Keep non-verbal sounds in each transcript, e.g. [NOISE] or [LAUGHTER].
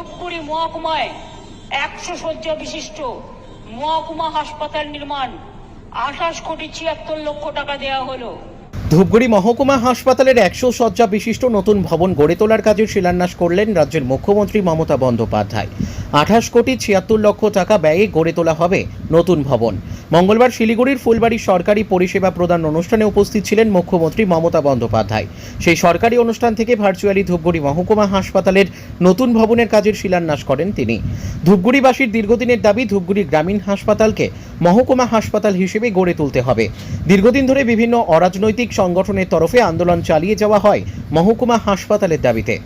ধূপগুড়ি মহকুমায় একশো শয্যা বিশিষ্ট মহকুমা হাসপাতাল নির্মাণ, আঠাশ কোটি ছিয়াত্তর লক্ষ টাকা দেওয়া হলো। ধূপগুড়ি মহকুমা হাসপাতালের একশো শয্যা বিশিষ্ট নতুন ভবন গড়ে তোলার কাজে শিলান্যাস করলেন রাজ্যের মুখ্যমন্ত্রী মমতা বন্দ্যোপাধ্যায়। আঠাশ কোটি ছিয়াত্তর লক্ষ টাকা ব্যয়ে গড়ে তোলা হবে নতুন ভবন। মঙ্গলবার শিলিগুড়ির ফুলবাড়ি সরকারি পরিষেবা প্রদান অনুষ্ঠানে উপস্থিত ছিলেন মুখ্যমন্ত্রী মমতা বন্দ্যোপাধ্যায়। সেই সরকারি অনুষ্ঠান থেকে ভার্চুয়ালি ধূপগুড়ি মহকুমা হাসপাতালের নতুন ভবনের কাজের শিলান্যাস করেন তিনি। ধূপগুড়িবাসীর দীর্ঘদিনের দাবি, ধূপগুড়ি গ্রামীণ হাসপাতালকে মহকুমা হাসপাতাল হিসেবে গড়ে তুলতে হবে। দীর্ঘদিন ধরে বিভিন্ন অরাজনৈতিক সংগঠনের তরফে আন্দোলন চালিয়ে যাওয়া হয় মহকুমা হাসপাতালের দাবিতে।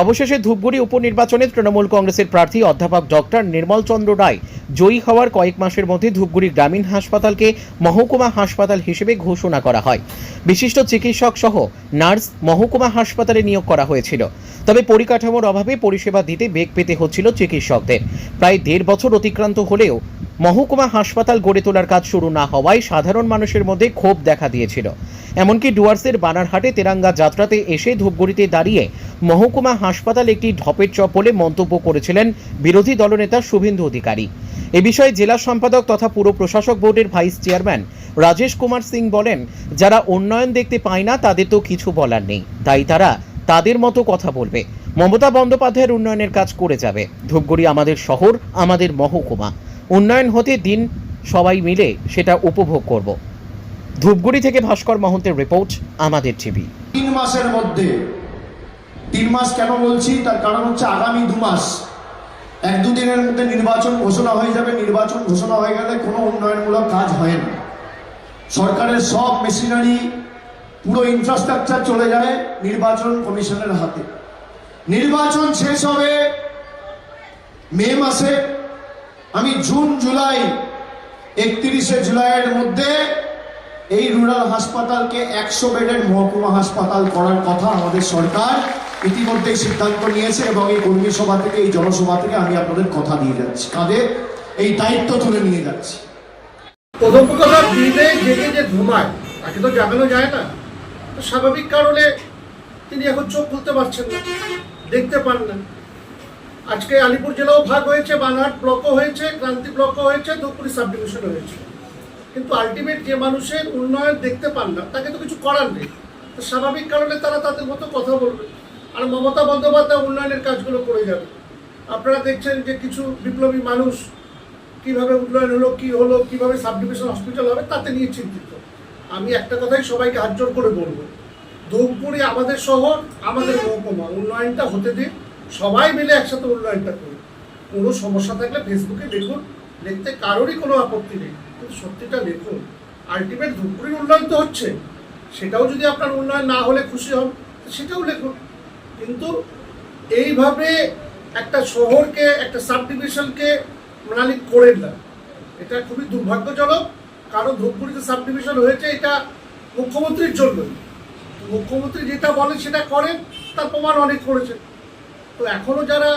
অবশেষে ধূপগুড়ি উপনির্বাচনে তৃণমূল কংগ্রেসের প্রার্থী অধ্যাপক ডক্টর নির্মল চন্দ্র রায় জয়ী হওয়ার কয়েক মাসের মধ্যে ধূপগুড়ি গ্রামীণ হাসপাতালকে মহকুমা হাসপাতাল হিসেবে ঘোষণা করা হয়। বিশিষ্ট চিকিৎসক সহ নার্স মহকুমা হাসপাতালে নিয়োগ করা হয়েছিল। তবে পরিকাঠামোর অভাবে পরিষেবা দিতে বেগ পেতে হচ্ছিল চিকিৎসকদের। প্রায় দেড় বছর অতিক্রান্ত হলেও মহকুমা হাসপাতাল গড়ে তোলার কাজ শুরু না হওয়ায় সাধারণ মানুষের মধ্যে ক্ষোভ দেখা দিয়েছিল। এমনকি ডুয়ার্সের বানারহাটে তেরাঙ্গা যাত্রাতে এসে ধূপগুড়িতে দাঁড়িয়ে মহকুমা হাসপাতাল একটি ঢপের চপ বলে মন্তব্য করেছিলেন বিরোধী দলনেতা শুভেন্দু অধিকারী। এ বিষয়ে জেলা সম্পাদক তথা পুর প্রশাসক বোর্ডের ভাইস চেয়ারম্যান রাজেশ কুমার সিং বলেন, যারা উন্নয়ন দেখতে পায় না, তাদের তো কিছু বলার নেই। তাই তারা তাদের মতো কথা বলবে। মমতা বন্দ্যোপাধ্যায়ের উন্নয়নের কাজ করে যাবে। ধূপগুড়ি আমাদের শহর, আমাদের মহকুমা। উন্নয়ন হতে দিন সবাই মিলে সেটা উপভোগ করব। ধূপগুড়ি থেকে ভাস্কর মহন্তের রিপোর্ট, আমাদের টিভি। তিন মাসের মধ্যে, তিন মাস কেন বলছি? তার কারণ হচ্ছে আগামী দু মাস। এক দুদিনের মধ্যে নির্বাচন ঘোষণা হয়ে যাবে। নির্বাচন ঘোষণা হয়ে গেলে কোনো উন্নয়নমূলক কাজ হয় না। সরকারের সব মেশিনারি, পুরো ইনফ্রাস্ট্রাকচার চলে যায় নির্বাচন কমিশনের হাতে। নির্বাচন শেষ হবে মে মাসে। আমি জুন, জুলাই, একত্রিশে জুলাইয়ের মধ্যে এই রুরাল হাসপাতালকে একশো বেডের মহকুমা হাসপাতাল করার কথা আমাদের সরকার ইতিমধ্যেই সিদ্ধান্ত নিয়েছে এবং এই কর্মী সভা থেকে, এই জনসভা থেকে আমি আপনাদের কথা দিয়ে যাচ্ছি কাঁধে এই দায়িত্ব তুলে নিয়ে যাচ্ছি। যে তো যায় না। স্বাভাবিক কারণে তিনি এখন চোখ খুলতে পারছেন না, দেখতে পান না। আজকে আলিপুর জেলাও ভাগ হয়েছে বানহাট ব্লকও হয়েছে ক্রান্তি ব্লকও হয়েছে ধূপগুড়ি সাব ডিভিশন হয়েছে। কিন্তু আলটিমেট যে মানুষের উন্নয়ন দেখতে পান না তাকে তো কিছু করার নেই। তো স্বাভাবিক কারণে তারা তাদের মতো কথা বলবে। আর মমতা বন্দ্যোপাধ্যায় উন্নয়নের কাজগুলো করে যাবে। আপনারা দেখছেন যে কিছু বিপ্লবী মানুষ কীভাবে উন্নয়ন হলো কি হলো কীভাবে সাব ডিভিশন হসপিটাল হবে তাতে নিয়ে চিন্তিত। আমি একটা কথাই সবাইকে হাত জোর করে বলব। ধূপগুড়ি আমাদের শহর আমাদের [LAUGHS] মহকুমা। উন্নয়নটা হতে দিন। সবাই মিলে একসাথে উন্নয়নটা করি। কোনো সমস্যা থাকলে ফেসবুকে দেখুন লিখতে কারোরই কোনো আপত্তি নেই। কিন্তু সত্যিটা দেখুন আলটিমেট ধূপগুড়ির উন্নয়ন তো হচ্ছে। সেটাও যদি আপনার উন্নয়ন না হলে খুশি হন সেটাও লিখুন। কিন্তু এইভাবে একটা শহরকে, একটা সাব ডিভিশনকে মালিক করেন না। এটা খুবই দুর্ভাগ্যজনক। কারণ ধূপগুড়িতে সাব ডিভিশন হয়েছে, এটা মুখ্যমন্ত্রীর জন্য মুখ্যমন্ত্রী যেটা বলেন সেটা করেন, তার প্রমাণ অনেক করেছেন। তো এখনও যারা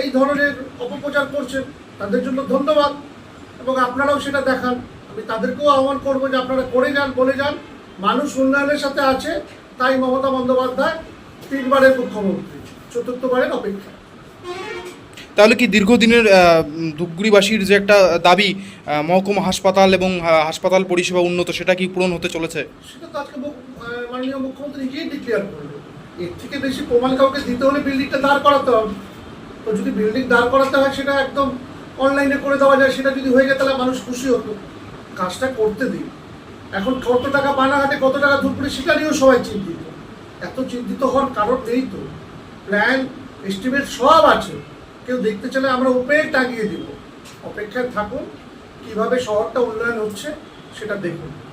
এই ধরনের অপপ্রচার করছেন তাদের জন্য ধন্যবাদ এবং আপনারাও সেটা দেখান। আমি তাদেরকেও আহ্বান করব যে আপনারা করে যান বলে যান। মানুষ উন্নয়নের সাথে আছে তাই মমতা বন্দ্যোপাধ্যায় তিনবারের মুখ্যমন্ত্রী চতুর্থবারের অপেক্ষা। তাহলে কি দীর্ঘদিনের ধূপগুড়িবাসীর যে একটা দাবি মহকুমা হাসপাতাল এবং হাসপাতাল পরিষেবা উন্নত সেটা কি পূরণ হতে চলেছে? সেটা তো আজকে মাননীয় মুখ্যমন্ত্রী নিজেই ডিক্লেয়ার করল এর থেকে বেশি প্রমাণ কাউকে দিতে হলে বিল্ডিংটা দাঁড় করাতে হবে। তো যদি বিল্ডিং দাঁড় করাতে হয়, সেটা একদম অনলাইনে করে দেওয়া যায়, সেটা যদি হয়ে যায়, তাহলে মানুষ খুশি হতো। কাজটা করতে দিন। এখন কত টাকা বানাঘাটে, কত টাকা ধূপগুড়ি, সেটা নিয়েও সবাই চিন্তিত। এত চিন্তিত হওয়ার কারণ নেই তো। প্ল্যান এস্টিমেট সব আছে। কেউ দেখতে চাইলে আমরা ওপেন টাঙিয়ে দিব। অপেক্ষায় থাকুন, কীভাবে শহরটা উন্নয়ন হচ্ছে, সেটা দেখুন।